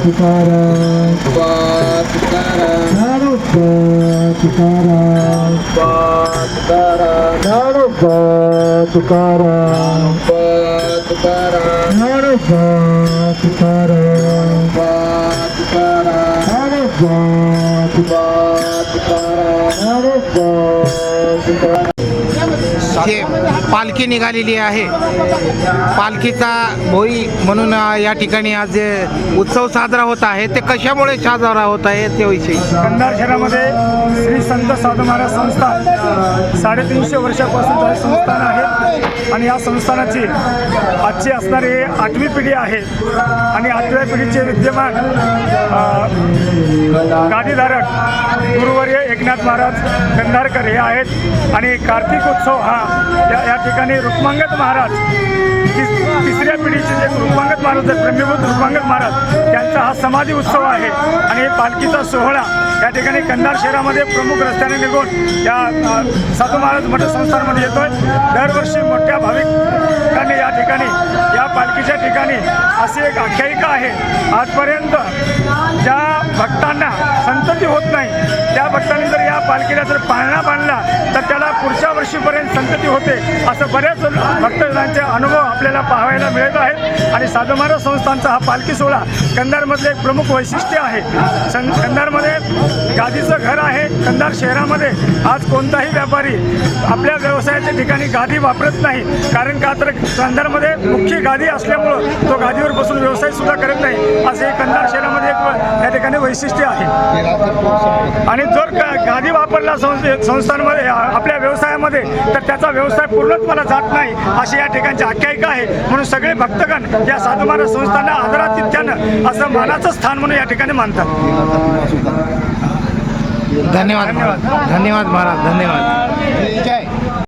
Batucará, Batucará, Batucará, Batucará, Batucará, Batucará, Batucará, Batucará, Batucará, इथे पालखी निघालेली आहे. पालखीचा भोई म्हणून या ठिकाणी आज जे उत्सव साजरा होत आहे ते कशामुळे साजरा होत आहे त्याविषयी? कंधार शहरामध्ये श्री संत साधू महाराज संस्थान साडेतीनशे वर्षापासून संस्थान आहे. आणि या संस्थानाची आजची असणारी आठवी पिढी आहे. आणि आठव्या पिढीचे विद्यमान अ, गादीधारक गुरुवर्य एकनाथ महाराज कंधारकर हे आहेत. आणि कार्तिक उत्सव हा या या ठिकाणी रुक्मांगत महाराज तिस- तिसऱ्या पिढीचे जे रुक्मांगत महाराज आहेत ब्रह्मीभूत रुक्मांगत महाराज त्यांचा हा समाधी उत्सव आहे. आणि पालखीचा सोहळा या ठिकाणी कंधार शहरामध्ये प्रमुख रस्त्याने निघून या साधू महाराज मठ संस्थानमध्ये येतोय. दरवर्षी मोठ्या भाविकांनी या ठिकाणी या पालखीच्या ठिकाणी अशी एक आख्यायिका आहे. आजपर्यंत ज्या भक्तांना जर पालखीला जर पाळणा बांधला तर त्याला पुढच्या वर्षीपर्यंत संतती होते. असं बऱ्याच भक्तजनांचे अनुभव आपल्याला पाहायला मिळत आहेत. आणि साधू महाराज संस्थांचा हा पालखी सोहळा कंधारमधलं एक प्रमुख वैशिष्ट्य आहे. सं कंधारमध्ये गादीचं घर आहे. कंधार शहरामध्ये आज कोणताही व्यापारी आपल्या व्यवसायाच्या ठिकाणी गादी वापरत नाही. कारण का तर कंधारमध्ये मुख्य गादी असल्यामुळं तो गादीवर बसून व्यवसाय सुद्धा करत नाही. असे कंधार शहर या ठिकाणी वैशिष्ट्य आहे. आणि जर गा- गादी वापरला संस्थे संस्थांमध्ये आपल्या व्यवसायामध्ये तर त्याचा व्यवसाय पूर्णच मला जात नाही अशी या ठिकाणची आख्यायिका आहे. म्हणून सगळे भक्तगण या साधू महाराज संस्थांना आदरातिथ्यानं असं मानाचं स्थान म्हणून या ठिकाणी मानतात. धन्यवाद. धन्यवाद. महाराज धन्यवाद.